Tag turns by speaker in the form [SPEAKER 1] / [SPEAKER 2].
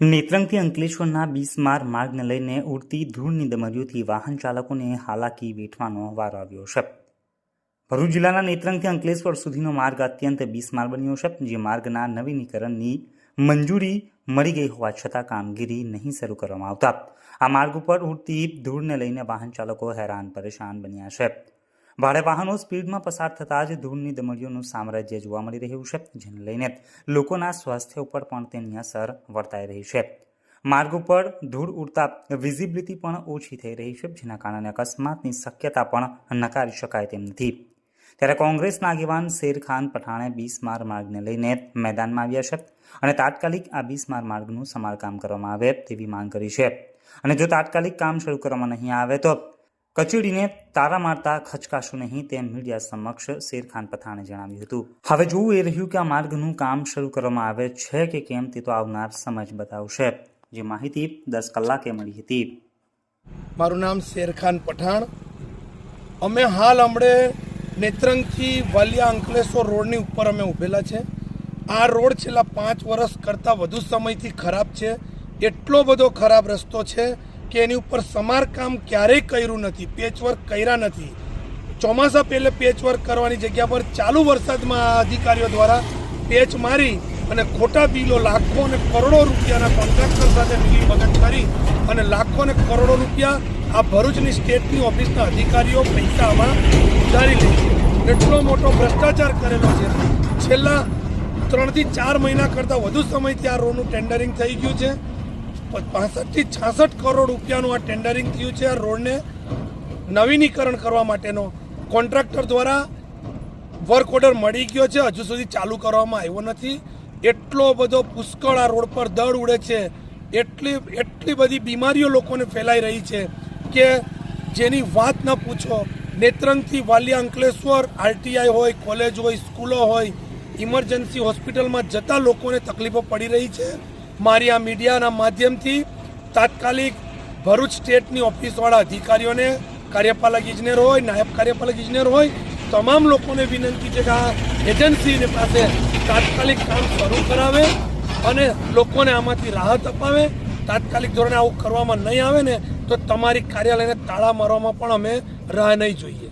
[SPEAKER 1] નેત્રંગથી અંકલેશ્વરના બિસ્માર માર્ગને લઈને ઉડતી ધૂળની દમરીઓથી વાહન ચાલકોને હાલાકી વેઠવાનો વારો આવ્યો છે. ભરૂચ જિલ્લાના નેત્રંગથી અંકલેશ્વર સુધીનો માર્ગ અત્યંત બિસ્માર બન્યો છે, જે માર્ગના નવીનીકરણની મંજૂરી મળી ગઈ હોવા છતાં કામગીરી નહીં શરૂ કરવામાં આવતા. આ માર્ગ ઉપર ઉડતી ધૂળને લઈને વાહન ચાલકો હેરાન પરેશાન બન્યા છે. ભારે વાહનો સ્પીડમાં પસાર થતાં જ ધૂળની દમડીઓનું સામ્રાજ્ય જોવા મળી રહ્યું છે, જેને લઈને લોકોના સ્વાસ્થ્ય ઉપર પણ તેની અસર વર્તાઈ રહી છે. માર્ગ ઉપર ધૂળ ઉડતા વિઝિબિલિટી પણ ઓછી થઈ રહી છે, જેના કારણે અકસ્માતની શક્યતા પણ નકારી શકાય તેમ નથી. ત્યારે કોંગ્રેસના આગેવાન શેરખાન પઠાણે બીસમાર માર્ગને લઈને મેદાનમાં આવ્યા છે અને તાત્કાલિક આ બીસમાર માર્ગનું સમારકામ કરવામાં આવે તેવી માંગ કરી છે. અને જો તાત્કાલિક કામ શરૂ કરવામાં નહીં આવે તો કચેડીને તારા મારતા ખચકાશું નહીં તેમ મીડિયા સમક્ષ શેરખાન પઠાણે જણાવ્યું હતું. હવે જોવું એ રહ્યું કે આ માર્ગનું કામ શરૂ કરવામાં આવે છે કે કેમ તે તો આવનાર સમજ બતાવશે. જે માહિતી દસ કલાકે મળી હતી.
[SPEAKER 2] મારું નામ શેરખાન પઠાણ. અમે હાલ હમણે નેત્રંગથી વાલિયા અંકલેશ્વર રોડની ઉપર અમે ઊભેલા છે. આ રોડ છેલ્લા પાંચ વર્ષ કરતાં વધુ સમયથી ખરાબ છે. એટલો બધો ખરાબ રસ્તો છે કે એની ઉપર સમારકામ ક્યારેય કર્યું નથી પેચવર્ક કર્યા નથી. ચોમાસા પહેલે પેચવર્ક કરવાની જગ્યા પર ચાલુ વરસાદમાં આ અધિકારીઓ દ્વારા પેચ મારી અને ખોટા બિલો લાખો અને કરોડો રૂપિયાના કોન્ટ્રાક્ટર સાથે મિલી ભગત કરી અને લાખો અને કરોડો રૂપિયા આ ભરૂચની સ્ટેટની ઓફિસના અધિકારીઓ પૈસામાં ઉધારી લે છે. એટલો મોટો ભ્રષ્ટાચાર કરેલો છે. છેલ્લા ત્રણથી ચાર મહિના કરતાં વધુ સમયથી આ રોડનું ટેન્ડરિંગ થઈ ગયું છે. પાસઠથી છાસઠ કરોડ રૂપિયાનું આ ટેન્ડરિંગ થયું છે આ રોડને નવીનીકરણ કરવા માટેનો. કોન્ટ્રાક્ટર દ્વારા વર્ક ઓર્ડર મળી ગયો છે. હજુ સુધી ચાલુ કરવામાં આવ્યો નથી. એટલો બધો પુષ્કળ આ રોડ પર દળ ઉડે છે. એટલી એટલી બધી બીમારીઓ લોકોને ફેલાઈ રહી છે કે જેની વાત ન પૂછો. નેત્રંગથી વાલિયા અંકલેશ્વર, આરટીઆઈ હોય, કોલેજ હોય, સ્કૂલો હોય, ઇમરજન્સી હોસ્પિટલમાં જતા લોકોને તકલીફો પડી રહી છે. મારી આ મીડિયાના માધ્યમથી તાત્કાલિક ભરૂચ સ્ટેટની ઓફિસવાળા અધિકારીઓને, કાર્યપાલક ઇજનેર હોય, નાયબ કાર્યપાલક ઇજનેર હોય, તમામ લોકોને વિનંતી છે કે આ એજન્સીને પાસે તાત્કાલિક કામ શરૂ કરાવે અને લોકોને આમાંથી રાહત અપાવે. તાત્કાલિક ધોરણે આવું કરવામાં નહીં આવે ને તો તમારી કાર્યાલયને તાળા મારવામાં પણ અમે રાહ નહીં જોઈએ.